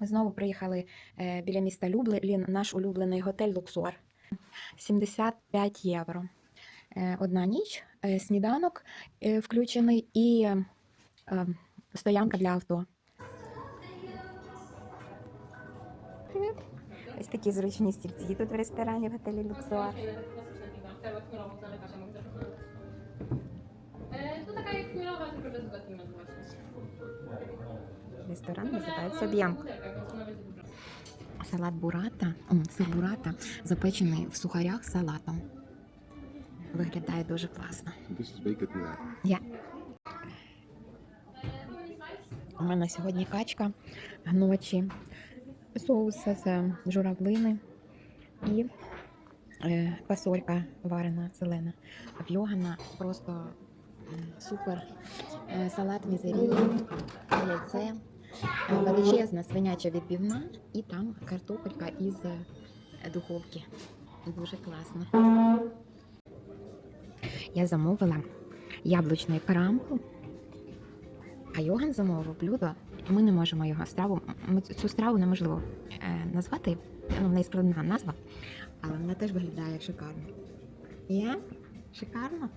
Ми знову приїхали е, біля міста Люблін, наш улюблений готель Луксор. 75 євро. Е, Одна ніч, е, сніданок включений і стоянка для авто. Привіт. Ось такі зручні стільці тут в ресторані в готелі Люксор. Ресторан називається Б'янко. Салат бурата, м, сир бурата, запечений в сухарях з салатом. Виглядає дуже класно. Я. У мене сьогодні качка, гночі, соус з журавлини і е, фасолька варена зелена. А в Йогана просто супер е, салат мізері, яйце, е, величезна свиняча відбивна і там картопелька із е, духовки. Дуже класно. Я замовила яблучний крамбл, а Йоган замовив блюдо. Ми не можемо його страву. Цю страву неможливо е, назвати. Ну, в неї складна назва, але вона теж виглядає шикарно. Є? Шикарно?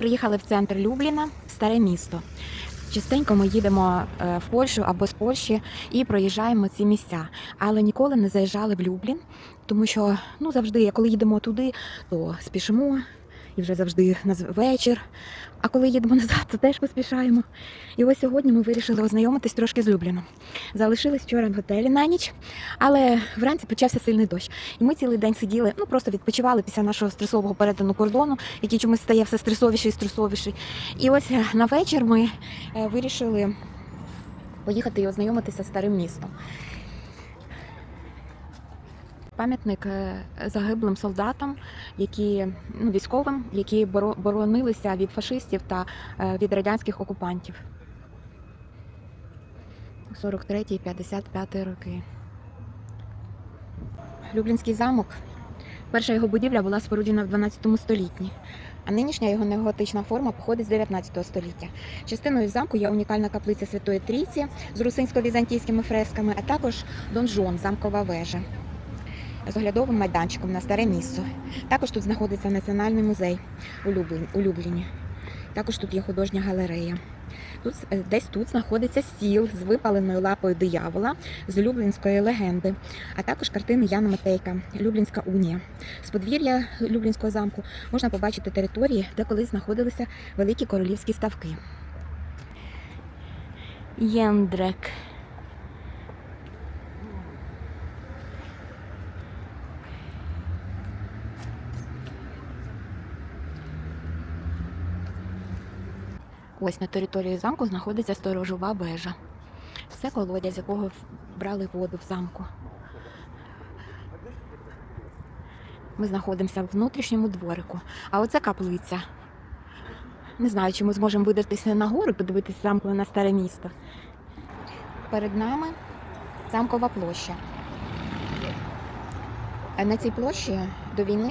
Приїхали в центр Любліна, старе місто. Частенько ми їдемо е, в Польщу або з Польщі і проїжджаємо ці місця, але ніколи не заїжджали в Люблін, тому що ну завжди, коли їдемо туди, то спішимо і вже завжди наз- вечір. А коли їдемо назад, то теж поспішаємо. І ось сьогодні ми вирішили ознайомитись трошки з Любліном. Залишились вчора в готелі на ніч, але вранці почався сильний дощ. І ми цілий день сиділи, ну просто відпочивали після нашого стресового перетину кордону, який чомусь стає все стресовіший і стресовіший. І ось е, на вечір ми е, вирішили поїхати і ознайомитися з старим містом. Пам'ятник загиблим солдатам, які ну, військовим, які боронилися від фашистів та е, від радянських окупантів. 43-55 роки. Люблінський замок. Перша його будівля була споруджена в 12 столітті, а нинішня його неоготична форма походить з 19 століття. Частиною замку є унікальна каплиця Святої Трійці з русинсько-візантійськими фресками, а також донжон, замкова вежа з оглядовим майданчиком на старе місце. Також тут знаходиться національний музей у Любліні. Також тут є художня галерея. Тут е, десь тут знаходиться стіл з випаленою лапою диявола з Люблінської легенди, а також картини Яна Матейка Люблінська унія. З подвір'я Люблінського замку можна побачити території, де колись знаходилися великі королівські ставки. Єндрек. Ось на території замку знаходиться сторожова вежа. Це колодязь, з якого брали воду в замку. Ми знаходимося в внутрішньому дворику. А оце каплиця. Не знаю, чи ми зможемо видертися нагору, подивитися замку на старе місто. Перед нами замкова площа. Е, На цій площі до війни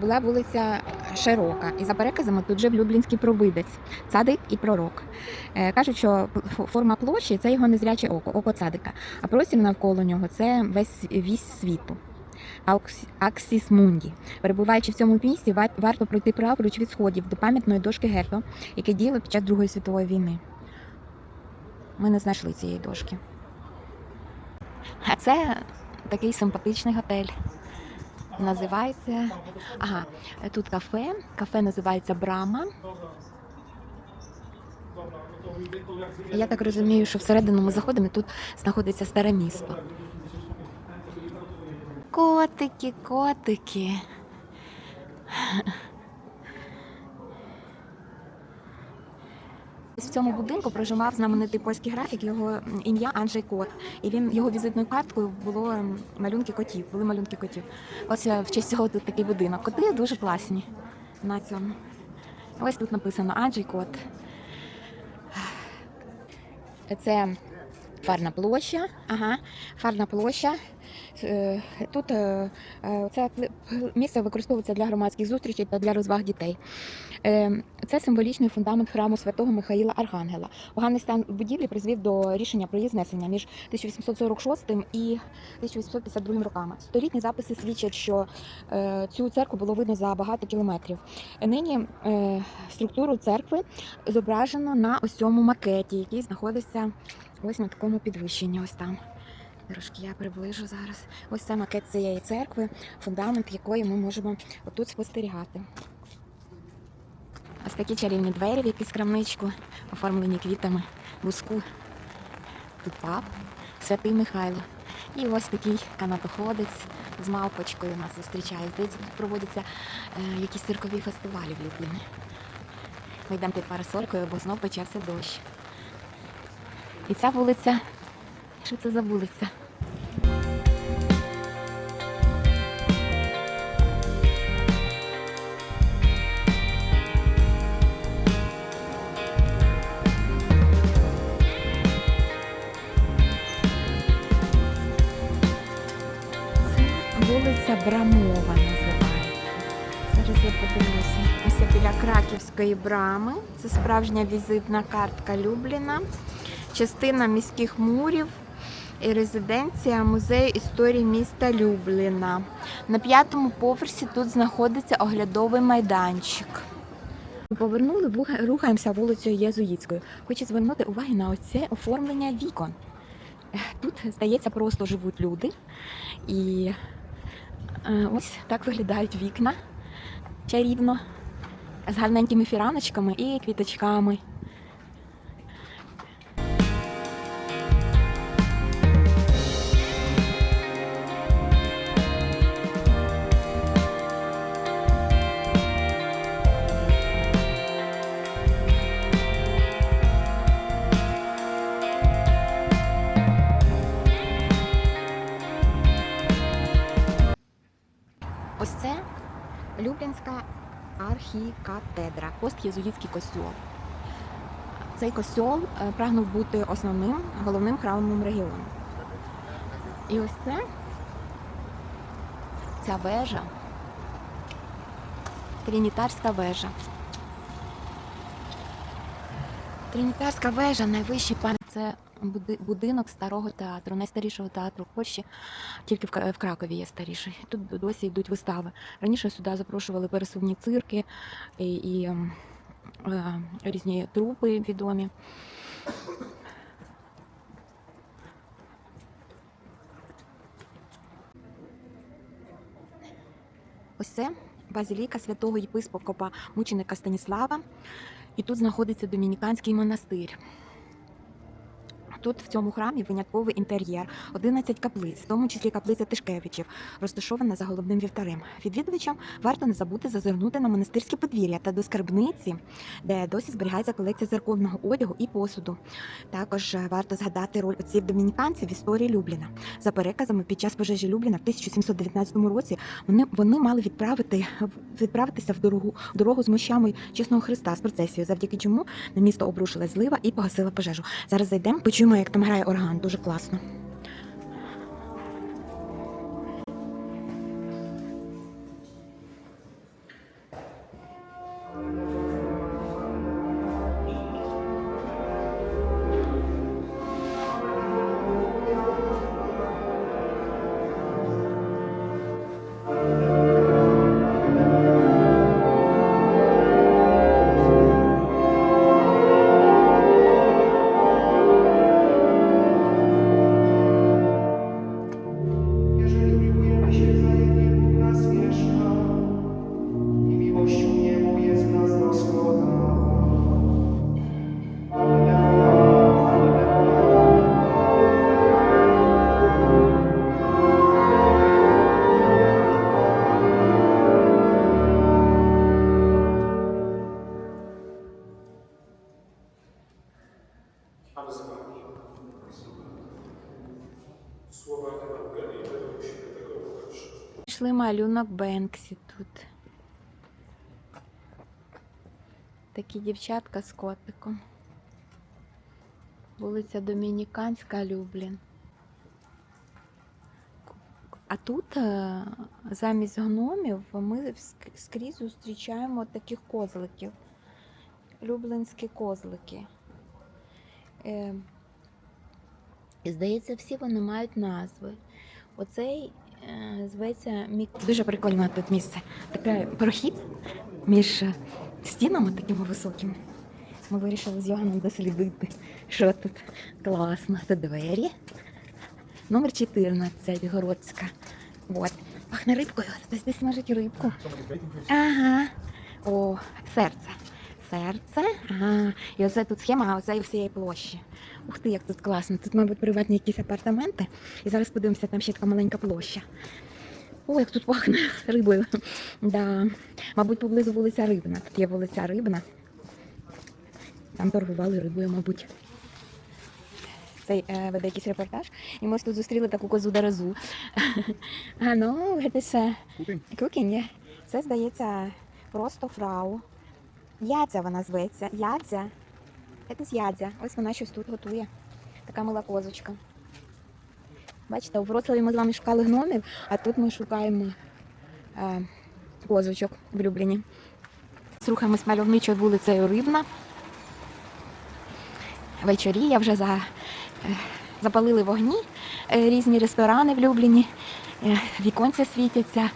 була вулиця Широка, і за переказами тут жив Люблінський провидець, цадик і пророк. Е, Кажуть, що форма площі це його незряче око, око цадика, а простір навколо нього це весь вісь світу. Аксіс Мунді. Перебуваючи в цьому місці, варто пройти праворуч від сходів до пам'ятної дошки Герто, яке діяло під час Другої світової війни. Ми не знайшли цієї дошки. А це такий симпатичний готель. Називається. Ага, тут кафе. Кафе називається Брама. Я так розумію, що всередину ми заходимо, тут знаходиться старе місто. Котики, котики. В цьому будинку проживав знаменитий польський графік, його ім'я Анджей Кот. І він його візитною карткою було малюнки котів. Були малюнки котів. Ось е, в честь цього тут такий будинок. Коти дуже класні на цьому. Ось тут написано Анджей Кот. Це фарна площа. Ага, фарна площа. Е, Тут е, це місце використовується для громадських зустрічей та для розваг дітей. Е, Це символічний фундамент храму святого Михаїла Архангела. Поганий стан будівлі призвів до рішення про її знесення між 1846 і 1852 роками. Столітні записи свідчать, що е, цю церкву було видно за багато кілометрів. Нині е, структуру церкви зображено на ось цьому макеті, який знаходиться ось на такому підвищенні. Ось там. Трошки я приближу зараз. Ось це макет цієї церкви, фундамент якої ми можемо отут спостерігати. Ось такі чарівні двері в якусь крамничку, оформлені квітами, буску. Тут пап, святий Михайло. І ось такий канатоходець з мавпочкою нас зустрічає. Здається, тут проводяться е, якісь циркові фестивалі в Любліні. Ми йдемо під парасолькою, бо знов почався дощ. І ця вулиця. Що це за вулиця? Краківської брами. Це справжня візитна картка Любліна, частина міських мурів і резиденція музею історії міста Любліна. На п'ятому поверсі тут знаходиться оглядовий майданчик. Повернули, рухаємося вулицею Єзуїтською. Хочу звернути увагу на оце оформлення вікон. Тут, здається, просто живуть люди. І е, ось так виглядають вікна чарівно, з гарненькими фіраночками і квіточками. Архікатедра, постєзуїтський костюл. Цей костюл е, прагнув бути основним головним храмом регіону. І ось це ця вежа, Тринітарська вежа. Тринітарська вежа найвищий пам'ят. Це будинок старого театру, найстарішого театру в Польщі, тільки в Кракові є старіший. Тут досі йдуть вистави. Раніше сюди запрошували пересувні цирки і, і ем, е, різні трупи відомі. Ось це базиліка святого єпископа мученика Станіслава. І тут знаходиться домініканський монастир. Тут в цьому храмі винятковий інтер'єр, 11 каплиць, в тому числі каплиця Тишкевичів, розташована за головним вівтарем. Відвідувачам варто не забути зазирнути на монастирське подвір'я та до скарбниці, де досі зберігається колекція церковного одягу і посуду. Також е, варто згадати роль отців домініканців в історії Любліна. За переказами, під час пожежі Любліна в 1719 році вони, вони мали відправити відправитися в дорогу дорогу з мощами чесного Христа з процесією, завдяки чому на місто обрушилась злива і погасила пожежу. Зараз зайдемо, почуємо, як там грає орган. Дуже класно. Малюнок Бенксі тут. Такі дівчатка з котиком. Вулиця Домініканська, Люблін. А тут е, замість гномів ми скрізь зустрічаємо таких козликів. Люблінські козлики. Е, І здається, всі вони мають назви. Оцей зветься Мік. Дуже прикольне тут місце. Такий прохід між е, стінами такими високими. Ми вирішили з Йоганом дослідити, що тут класно. Тут двері. Номер 14, Городська. От. Пахне рибкою. Хтось десь смажить рибку. Ага. О, серце. Серце. Ага. І оце тут схема оцеї всієї площі. Ух ти, як тут класно. Тут, мабуть, приватні якісь апартаменти. І зараз подивимося, там ще така маленька площа. О, як тут пахне рибою. Да. Мабуть, поблизу вулиця Рибна. Тут є вулиця Рибна. Там торгували рибою, мабуть. Цей е, веде якийсь репортаж. І ми ось тут зустріли таку козу дерезу. А ну, це yeah. Це, здається, просто фрау. Ядзя вона зветься. Ядзя. Це ядзя. Ось вона щось тут готує. Така мила козочка. Бачите, у Вроцлаві ми з вами шукали гномів, а тут ми шукаємо е, козочок в Любліні. Рухаємось мальовничою вулицею Рибна. Вечоріє вже за, е, запалили вогні, е, різні ресторани в Любліні, е, віконця світяться.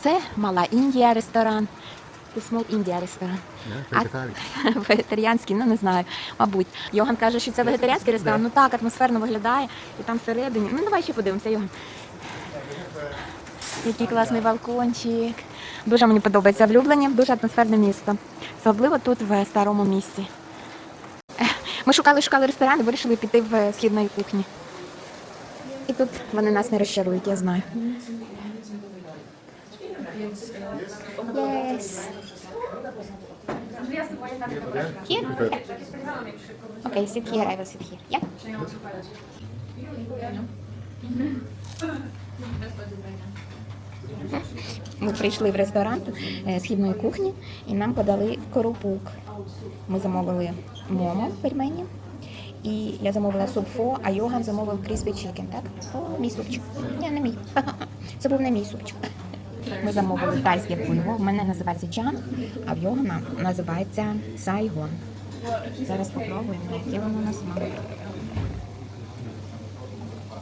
Це Мала Індія ресторан. Small Індія ресторан. А- Вегетаріанський, ну не знаю, мабуть. Йоган каже, що це вегетаріанський ресторан. Ну так, атмосферно виглядає. І там всередині. Ну давай ще подивимося, Йоган. Який класний балкончик. Дуже мені подобається влюблені, дуже атмосферне місто. Особливо тут в старому місті. Ми шукали, шукали ресторан і вирішили піти в східної кухні. І тут вони нас не розчарують, я знаю. Yes. Here? Okay, sit here, I will sit here. Yeah? Ми прийшли в ресторан е, східної кухні і нам подали коропук. Ми замовили момо пельмені. І я замовила суп фо, а Йоган замовив кріспі чікен, так? О, мій супчик. Ні, не мій. Це був не мій супчик. Ми замовили тайське пиво. В мене називається чан, а в Йогана називається сайгон. Зараз спробуємо, яке воно на смак.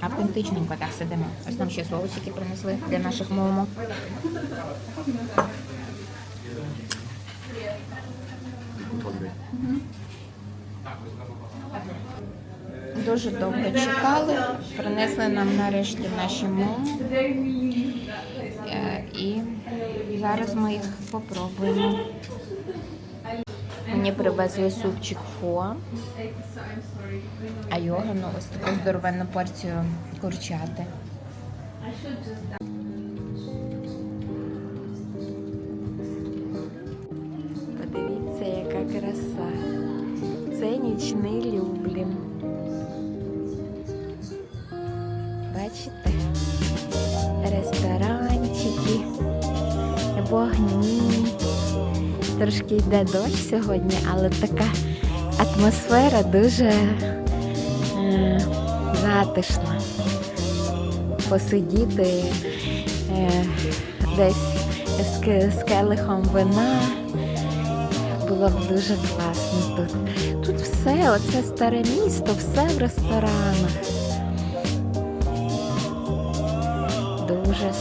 Автентичненько так сидимо. Ось нам ще соусики принесли для наших момо. Дуже довго чекали. Принесли нам нарешті наші момо. Зараз ми їх попробуємо. Мені привезли супчик фо, а Йогану ось таку здоровенну порцію курчати. Трошки йде дощ сьогодні, але така атмосфера дуже е, затишна. Посидіти е, десь з, з келихом вина. Було б дуже класно тут. Тут все, оце старе місто, все в ресторанах. Дуже